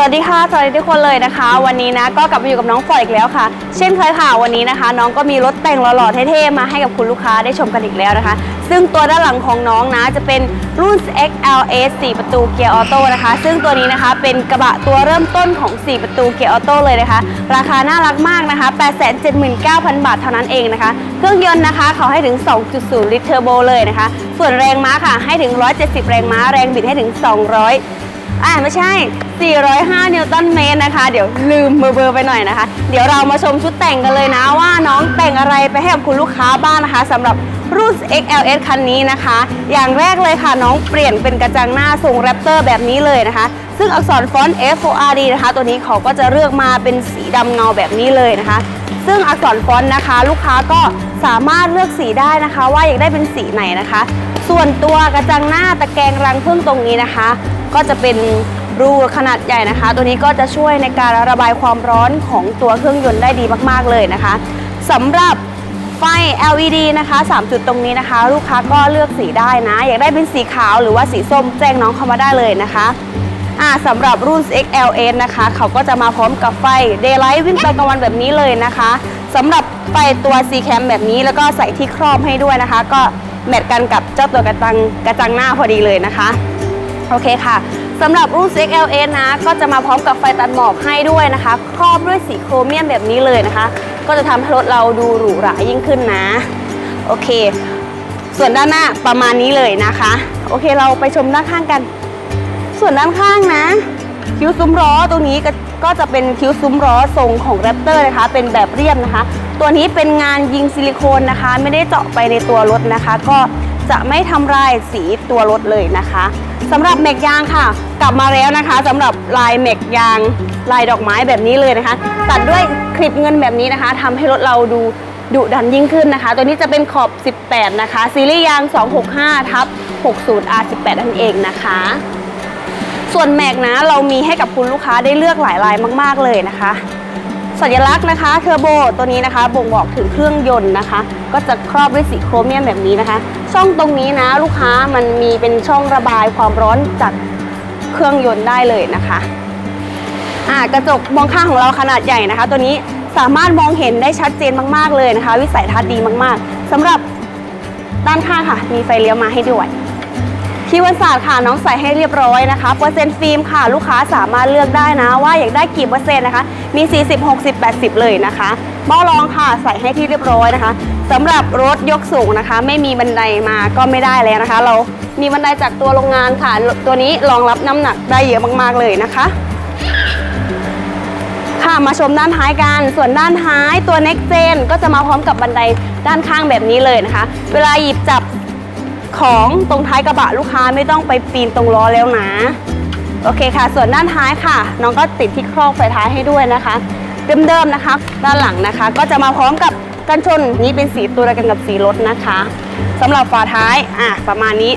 สวัสดีค่ะสวัสดีทุกคนเลยนะคะ วันนี้นะก็กลับมาอยู่กับน้องฟอยอีกแล้วค่ะ เช่นเคยค่ะวันนี้นะคะ น้องก็มีรถแต่งหล่อๆเท่ๆมาให้กับคุณลูกค้าได้ชมกันอีกแล้วนะคะ ซึ่งตัวด้านหลังของน้องนะจะเป็นรุ่น XLS 4 ประตูเกียร์ออโต้นะคะ ซึ่งตัวนี้นะคะเป็นกระบะตัวเริ่มต้นของ 4 ประตูเกียร์ออโต้เลยนะคะ ราคาน่ารักมากนะคะ 879,000 บาทเท่านั้นเองนะคะ เครื่องยนต์นะคะเขาให้ถึง 2.0 ลิตรเทอร์โบเลยนะคะ ส่วนแรงม้าค่ะให้ถึง 170 แรงม้าแรงบิดให้ถึง 200 อ่าไม่ใช่ 405 นิวตันเมตรนะคะ เดี๋ยวลืมเบอร์เบอร์ไปหน่อยนะคะ เดี๋ยวเรามาชมชุดแต่งกันเลยนะว่าน้องแต่งอะไรไปให้กับคุณลูกค้าบ้างนะคะสำหรับรุ่น XLS คันนี้นะคะ อย่างแรกเลยค่ะน้องเปลี่ยนเป็นกระจังหน้าทรงแรปเตอร์แบบนี้เลยนะคะ ซึ่งอักษรฟอนต์ F O R D นะคะ ตัวนี้เขาก็จะเลือกมาเป็นสีดำเงาแบบนี้เลยนะคะ ซึ่งอักษรฟอนต์นะคะ ลูกค้าก็สามารถเลือกสีได้นะคะ ว่าอยากได้เป็นสีไหนนะคะ ส่วนตัวกระจังหน้าตะแกรงรังพึ่งตรงนี้นะคะ ก็จะเป็นรูขนาดใหญ่นะคะ ตัวนี้ก็จะช่วยในการระบายความร้อนของตัวเครื่องยนต์ได้ดีมาก ๆ เลยนะคะสำหรับไฟ LED นะคะ 3 จุดตรงนี้นะคะ ลูกค้าก็เลือกสีได้นะ อยากได้เป็นสีขาวหรือว่าสีส้มแจ้งน้องเข้ามาได้เลยนะคะอ่าสำหรับรุ่น XLS นะคะ เขาก็จะมาพร้อมกับไฟ Daylight วิ่งตอนกลางวันแบบนี้เลยนะคะสำหรับไฟตัว C cam แบบนี้แล้วก็ใส่ที่ครอบให้ด้วยนะคะ ก็ แมทกันกับเจ้าตัวกระจังกระจังหน้าพอดีเลยนะคะ โอเคค่ะสำหรับรุ่น XLS นะ ก็จะมาพร้อมกับไฟตัดหมอกให้ด้วยนะคะ ครอบด้วยสีโครเมียมแบบนี้เลยนะคะ ก็จะทำให้รถเราดูหรูหรายิ่งขึ้นนะ โอเค ส่วนด้านหน้าประมาณนี้เลยนะคะ โอเคเราไปชมด้านข้างกัน ส่วนด้านข้างนะ คิ้วซุ้มล้อตรงนี้ก็ก็จะเป็นคิ้วซุ้มล้อทรงของแรปเตอร์นะคะ เป็นแบบเรียบนะคะ ตัวนี้เป็นงานยิงซิลิโคนนะคะ ไม่ได้เจาะไปในตัวรถนะคะ ก็จะไม่ทำลายสีตัวรถเลยนะคะสำหรับแมกยางค่ะ กลับมาแล้วนะคะสำหรับลายแมกยางลายดอกไม้แบบนี้เลยนะคะ ตัดด้วยคลิปเงินแบบนี้นะคะทำให้รถเราดูดุดันยิ่งขึ้นนะคะ ตัวนี้จะเป็นขอบ 18 นะคะ ซีรีส์ยาง 265 ทับ 60 R18 นั่นเองนะคะ ส่วนแม็กนะเรามีให้กับคุณลูกค้าได้เลือกหลายลายมาก ๆ เลยนะคะ สัญลักษณ์นะคะเทอร์โบตัวนี้นะคะ บ่งบอกถึงเครื่องยนต์นะคะ ก็จะครอบด้วยสีโครเมียมแบบนี้นะคะ ช่องตรงนี้นะลูกค้ามันมีเป็นช่องระบายความร้อนจากเครื่องยนต์ได้เลยนะคะอ่ากระจกมองข้างของเราขนาดใหญ่นะคะ ตัวนี้สามารถมองเห็นได้ชัดเจนมาก ๆเลยนะคะ วิสัยทัศน์ดีมากๆสำหรับด้านข้างค่ะ มีไฟเลี้ยวมาให้ด้วย คีย์วันศาสตร์ค่ะน้องใส่ให้เรียบร้อยนะคะเปอร์เซ็นต์ฟิล์มค่ะ ลูกค้าสามารถเลือกได้นะ ว่าอยากได้กี่เปอร์เซ็นต์นะคะ มี 40 60 80 เลยนะคะหม้อรองค่ะใส่ให้ที่เรียบร้อยนะคะสำหรับรถยกสูงนะคะ ไม่มีบันไดมาก็ไม่ได้แล้วนะคะ เรามีบันไดจากตัวโรงงานค่ะ ตัวนี้รองรับน้ำหนักได้เยอะมากๆเลยนะคะค่ะมาชมด้านท้ายกัน ส่วนด้านท้ายตัว Next Gen ก็จะมาพร้อมกับบันไดด้านข้างแบบนี้เลยนะคะ เวลาหยิบจับ ของตรงท้ายกระบะลูกค้าไม่ต้องไปปีนตรงล้อแล้วนะโอเคค่ะ ส่วนด้านท้ายค่ะ น้องก็ติดที่ครอบไฟท้ายให้ด้วยนะคะเดิมๆนะคะ ด้านหลังนะคะ ก็จะมาพร้อมกับกันชนนี้เป็นสีตัวเดียวกันกับสีรถนะคะสำหรับฝาท้ายอะประมาณนี้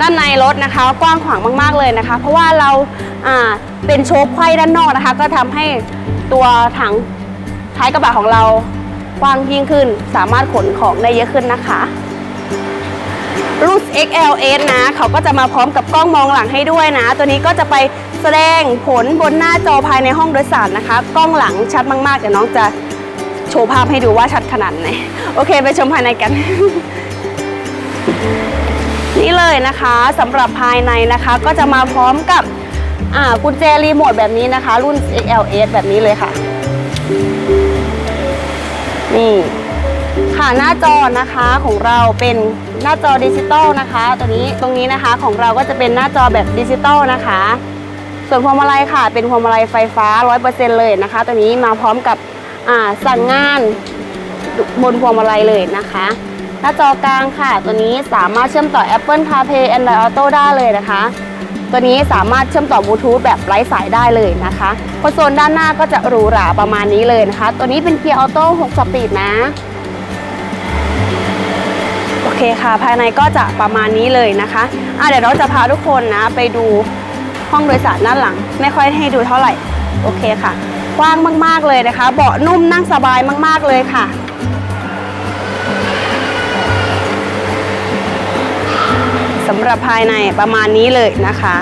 ด้านในรถนะคะ กว้างขวางมากๆเลยนะคะ เพราะว่าเราอ่าเป็นโชคไขว้ด้านนอกนะคะ ก็ทำให้ตัวถังท้ายกระบะของเรากว้างยิ่งขึ้น สามารถขนของได้เยอะขึ้นนะคะ รุ่น XLS นะ เขาก็จะมาพร้อมกับกล้องมองหลังให้ด้วยนะ ตัวนี้ก็จะไปแสดงผลบนหน้าจอภายในห้องโดยสารนะคะ กล้องหลังชัดมากๆ เดี๋ยวน้องจะโชว์ภาพให้ดูว่าชัดขนาดไหน โอเคไปชมภายในกัน นี่เลยนะคะสำหรับภายในนะคะก็จะมาพร้อมกับกุญแจรีโมทแบบนี้นะคะ รุ่น XLS แบบนี้เลยค่ะ นี่ หน้าจอนะคะของเราเป็นหน้าจอดิจิตอลนะคะ ตัวนี้ตรงนี้นะคะของเราก็จะเป็นหน้าจอแบบดิจิตอลนะคะ ส่วนพวงมาลัยค่ะ เป็นพวงมาลัยไฟฟ้า 100%เลยนะคะ ตัวนี้มาพร้อมกับสั่งงานบนพวงมาลัยเลยนะคะ หน้าจอกลางค่ะ ตัวนี้สามารถเชื่อมต่อ Apple CarPlay Android Auto ได้เลยนะคะ ตัวนี้สามารถเชื่อมต่อบลูทูธแบบไร้สายได้เลยนะคะคอนโซลด้านหน้าก็จะหรูหราประมาณนี้เลยนะคะ ตัวนี้เป็นเกียร์ออโต้6สปีดนะ เคค่ะ ภายในก็จะประมาณนี้เลยนะคะอะเดี๋ยวเราจะพาทุกคนนะไปดูห้องโดยสารด้านหลัง ไม่ค่อยให้ดูเท่าไหร่ โอเคค่ะ กว้างมากๆเลยนะคะ เบาะนุ่มนั่งสบายมาก ๆเลยค่ะสำหรับภายในประมาณนี้เลยนะคะ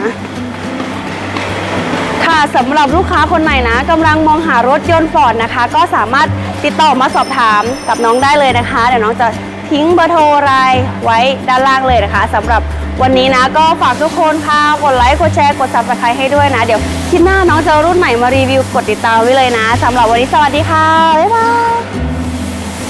ค่ะสำหรับลูกค้าคนไหนนะกำลังมองหารถยนต์ฟอร์ดนะคะ ก็สามารถติดต่อมาสอบถามกับน้องได้เลยนะคะ เดี๋ยวน้องจะ ทิ้งเบอร์โทรรายไว้ด้านล่างเลยนะคะสำหรับวันนี้นะก็ฝากทุกคนค่ะกดไลค์กดแชร์กด subscribe ให้ด้วยนะ เดี๋ยวคลิปหน้าน้องจะรุ่นใหม่มารีวิวกดติดตามไว้เลยนะสำหรับวันนี้สวัสดีค่ะ บ๊ายบาย